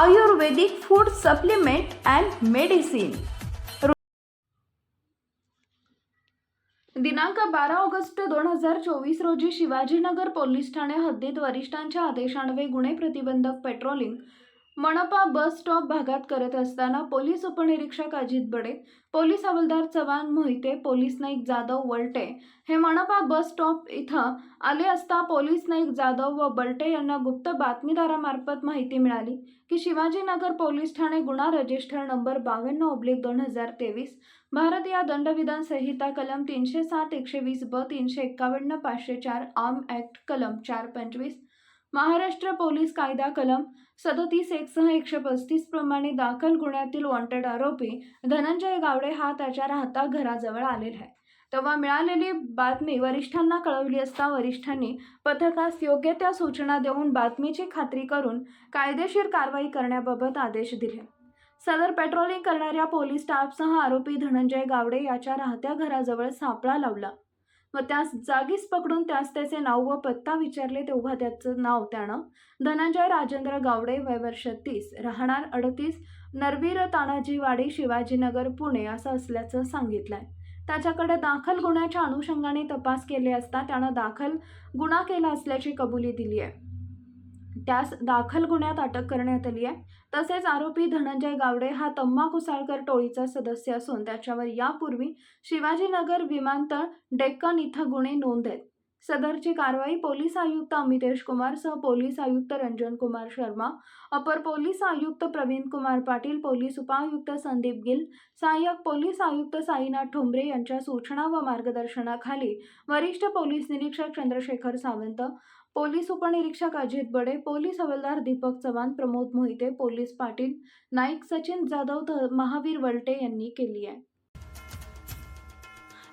Ayurvedic food supplement and medicine दिनांक बारा August दोन हजार चोवीस रोजी शिवाजीनगर पोलीस ठाणे हद्दीत वरिष्ठांच्या आदेशान्वये गुन्हे प्रतिबंधक पेट्रोलिंग मनपा बस स्टॉप भागात करत असताना पोलीस उपनिरीक्षक अजित बडे पोलीस हवालदार चव्हाण मोहिते पोलीस नाईक जाधव वलटे हे मनपा बस स्टॉप इथं आले असता पोलीस नाईक जाधव व बलटे यांना गुप्त बातमीदारामार्फत माहिती मिळाली की शिवाजीनगर पोलीस ठाणे गुन्हा रजिस्टर नंबर बावन्न ओब्लिक दोन हजार तेवीस भारतीय दंडविधान संहिता कलम तीनशे सात एकशे वीस ब तीनशे एक्कावन्न पाचशे चार आर्म ॲक्ट कलम चार पंचवीस महाराष्ट्र पोलीस कायदा कलम सदतीस एक सह एकशे पस्तीस प्रमाणे दाखल गुन्ह्यातील वॉन्टेड आरोपी धनंजय गावडे हा त्याच्या राहता घराजवळ आलेला आहे. तेव्हा मिळालेली बातमी वरिष्ठांना कळवली असता वरिष्ठांनी पथकास योग्य त्या सूचना देऊन बातमीची खात्री करून कायदेशीर कारवाई करण्याबाबत आदेश दिले. सदर पेट्रोलिंग करणाऱ्या पोलीस स्टाफसह आरोपी धनंजय गावडे याच्या राहत्या घराजवळ सापळा लावला. व त्यास जागीच पकडून त्यास त्याचे नाव व पत्ता विचारले तेव्हा त्याचं नाव त्यानं धनंजय राजेंद्र गावडे वय वर्ष तीस राहणार अडतीस नरवीर तानाजीवाडी शिवाजीनगर पुणे असं असल्याचं सांगितलंय. त्याच्याकडे दाखल गुन्ह्याच्या अनुषंगाने तपास केले असता त्यानं दाखल गुन्हा केला असल्याची कबुली दिली आहे त्यास दाखल गुन्ह्यात अटक करण्यात आली आहे. तसेच आरोपी धनंजय गावडे हा तम्मा कुसाळकर टोळीचा सदस्य असून त्याच्यावर यापूर्वी शिवाजीनगर विमानतळ डेक्कन इथं गुन्हे नोंद आहेत. सदरची कारवाई पोलीस आयुक्त अमितेश कुमार सह पोलीस आयुक्त रंजन कुमार शर्मा अपर पोलीस आयुक्त प्रवीण कुमार पाटील पोलीस उपायुक्त संदीप गिल सहाय्यक पोलीस आयुक्त साईनाथ ठोंबरे यांच्या सूचना व मार्गदर्शनाखाली वरिष्ठ पोलीस निरीक्षक चंद्रशेखर सावंत पोलीस उपनिरीक्षक अजित बडे पोलीस हवालदार दीपक चव्हाण प्रमोद मोहिते पोलीस पाटील नाईक सचिन जाधव तर महावीर वलटे यांनी केली आहे.